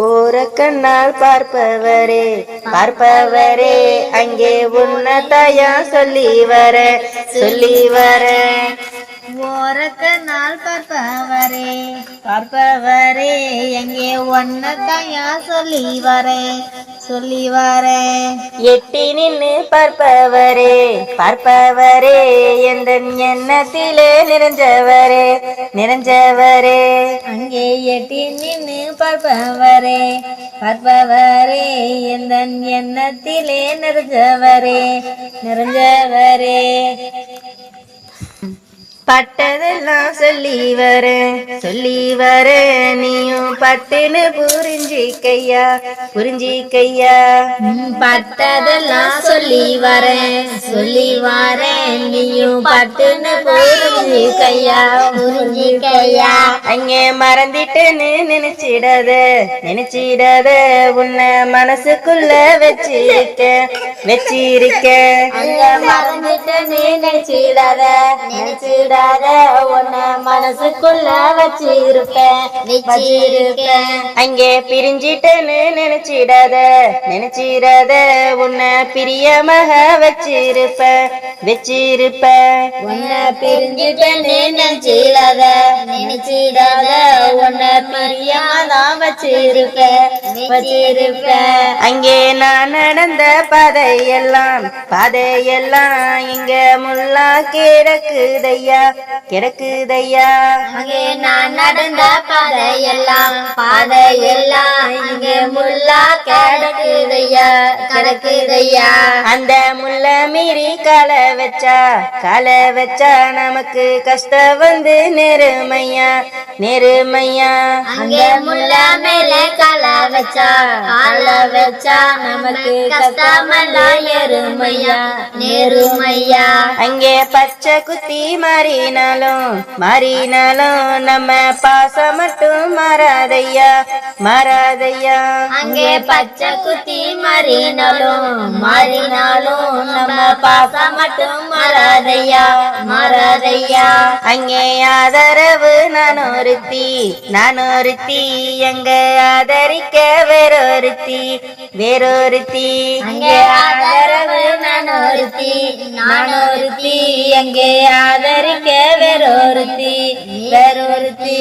ஓரக்கண்ணால் பார்ப்பவரே பார்ப்பவரே அங்கே உன்னதையா சொல்லி வர சொல்லி வர. ஓரக்கண்ணால் பார்ப்பவரே பார்ப்பவரே எங்கே ஒன்னதையா சொல்லி வர. சொல்லி வரேன் எட்டி நின்னு பார்ப்பவரே பார்ப்பவரே எந்த எண்ணத்திலே நிறைஞ்சவரே நிறைஞ்சவரே. அங்கே எட்டி நின்று பார்ப்பவரே பார்ப்பவரே எந்த எண்ணத்திலே நிறைஞ்சவரே நிறைஞ்சவரே. பட்டதெல்லாம் சொல்லி வர சொல்லி வர. நீயும் பட்டுன்னு புரிஞ்சிக்கையா புரிஞ்சிக்கையா. பட்டதெல்லாம் சொல்லி வரேன் சொல்லி வரேன் நீயும் பட்டுன்னு புரிஞ்சு கையா புரிஞ்சு கையா அங்கே மறந்துட்டேன்னு நினைச்சிடாத நினைச்சிடாத. உன்னை மனசுக்குள்ள வச்சிருக்க வச்சிருக்க. அங்க மறந்துட்டு நீ நினைச்சிடாத. நினைச்சிடாத உன்ன மனசுக்குள்ள வச்சிருப்பேன். வச்சிருப்பேன். அங்கே பிரிஞ்சிட்டேன்னு நினைச்சிடாத நினைச்சிடாத உன்ன பிரியமாக வச்சிருப்ப வச்சிருப்ப உன்ன பிரிஞ்சிட்டேன்னு நினைச்சிடாத உன்னை அங்கே நான் நடந்த பாதையெல்லாம் பாதையெல்லாம் இங்க முள்ளா கிடக்குதையா கிடக்குதையா? அங்கே நான் நடந்த பாதையெல்லாம் பாதையெல்லாம் இங்கே முள்ளா கிடக்குதையா கிடக்குதையா? அந்த முள்ள மீறி கால வச்சா கால வச்சா நமக்கு கஷ்டம் வந்து நெருமையா நெருமையா? அங்கே முள்ள மேல கால வச்சா கால வச்சா நமக்கு கஷ்டமெல்லாம் எருமையா நெருமையா? அங்கே பச்சை குத்தி மாறினாலும் மாறினாலும் நம்ம பாசம் மட்டும் மாறாதையா மாறாதையா? அங்கே பச்சை தீ மாறினாலும் மறினாலும் நம்ம பாச மட்டும் மறாதையா மறாதையா? அங்கே ஆதரவு நான் ஒருத்தி நான் ஒருத்தி எங்க ஆதரிக்க வேறொருத்தி வேறொருத்தி? அங்கே ஆதரவு நான் ஒருத்தி நான் ஒருத்தி எங்கே ஆதரிக்க வேறொருத்தி வேறொருத்தி?